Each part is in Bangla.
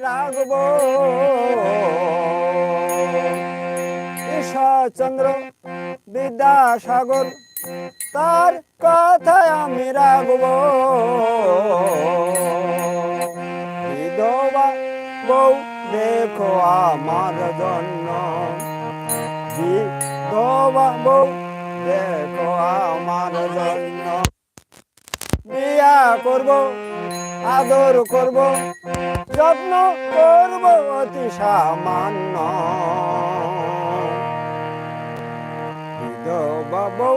রাখব ঈশ্বরচন্দ্র বিদ্যাসাগর, তার কথায় আমি রাখব বিধবা বউ, দেখো আমার জন্য। বিধবা বউ, দেখো আমার জন্য। বিয়া করব। আদর করব, যত্ন করব অতি সামান্য। বউ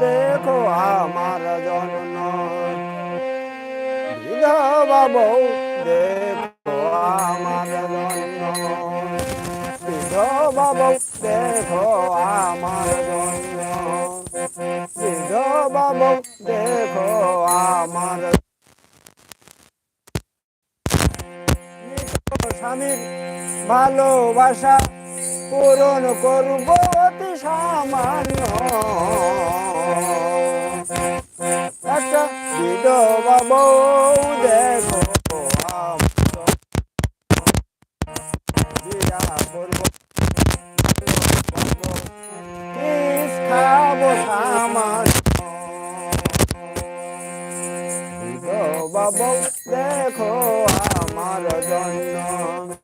দেখো আমার জন্য বিধবা দেখো আমার জন্য বউ দেখো আমার ভালোবাসা পূরণ করব অতি সামান্য। একটা দেখো। খাব দেখো আমার জন্য।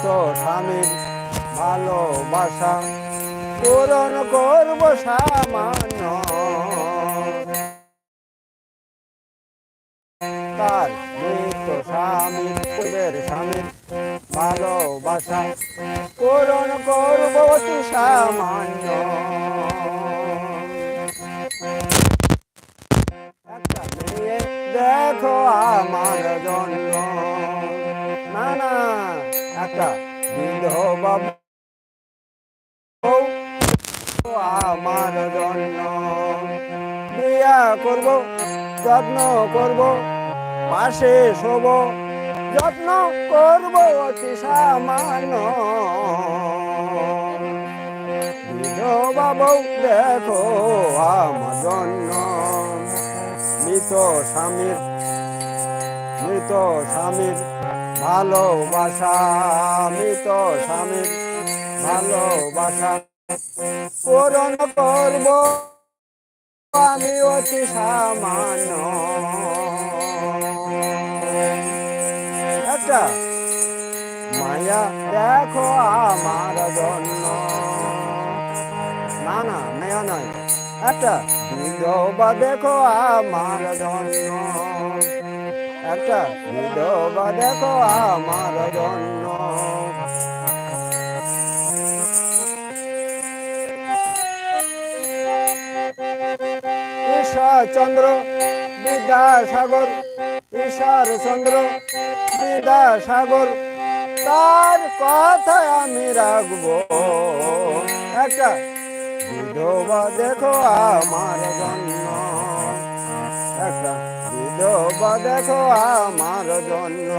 মৃত স্বামীর ভালোবাসা পূরণ করব সামান্য। তার মৃত স্বামীর পূর্বের স্বামীর ভালোবাসা পূরণ করব অতি সামান্য। একটা মেয়ে দেখো আমার জন্য। একটা বিধবা আমার জন্য বিয়া করব, যত্ন করব, পাশে শোব, যত্ন করব অতি সামান্য। বিধবা বউ দেখো আমার জন্য মৃত স্বামীর মৃত স্বামীর ভালোবাসা, মৃত স্বামীর ভালোবাসা। পূরণ করব আমি অতি সামান্য। একটা মায়া দেখো আমার জন্য। না না মেয়া নয়। একটা বিধবা দেখো আমার জন্য। একটা বিধবা দেখো আমার জন্য। ঈশ্বরচন্দ্র বিদ্যাসাগর। ঈশ্বর চন্দ্র, বিদ্যাসাগর। তার কথা আমি রাখব। একটা বিধবা দেখো আমার জন্য। একটা বিধবা দেখো আমার জন্য।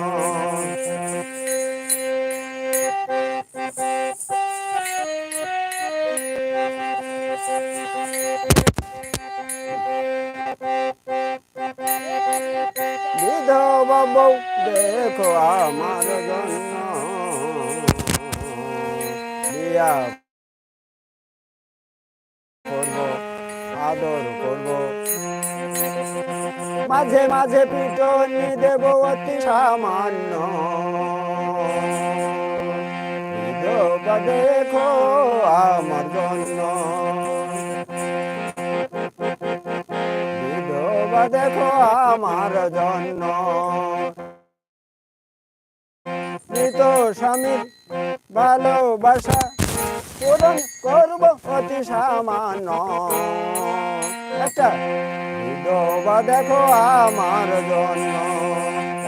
বিধবা বউ দেখো আমার জন্য। বিয়া করব আদর করব। মাঝে মাঝে পিটনি দেব অতি সামান্য দেখো আমার জন্য। দেখো আমার জন্য। মৃত স্বামীর ভালোবাসা পূরণ করব অতি সামান্য। একটা বিধবা দেখো আমার জন্য।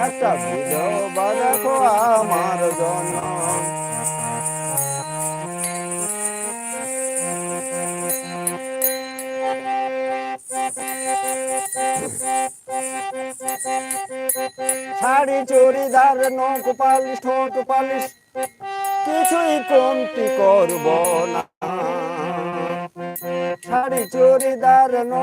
একটা বিধবা দেখো আমার জন্য। শাড়ি চুড়িদার, নখ পালিশ, ঠোঁট পালিশ। কিছুই কমতি করব না। শাড়ি চুড়িদার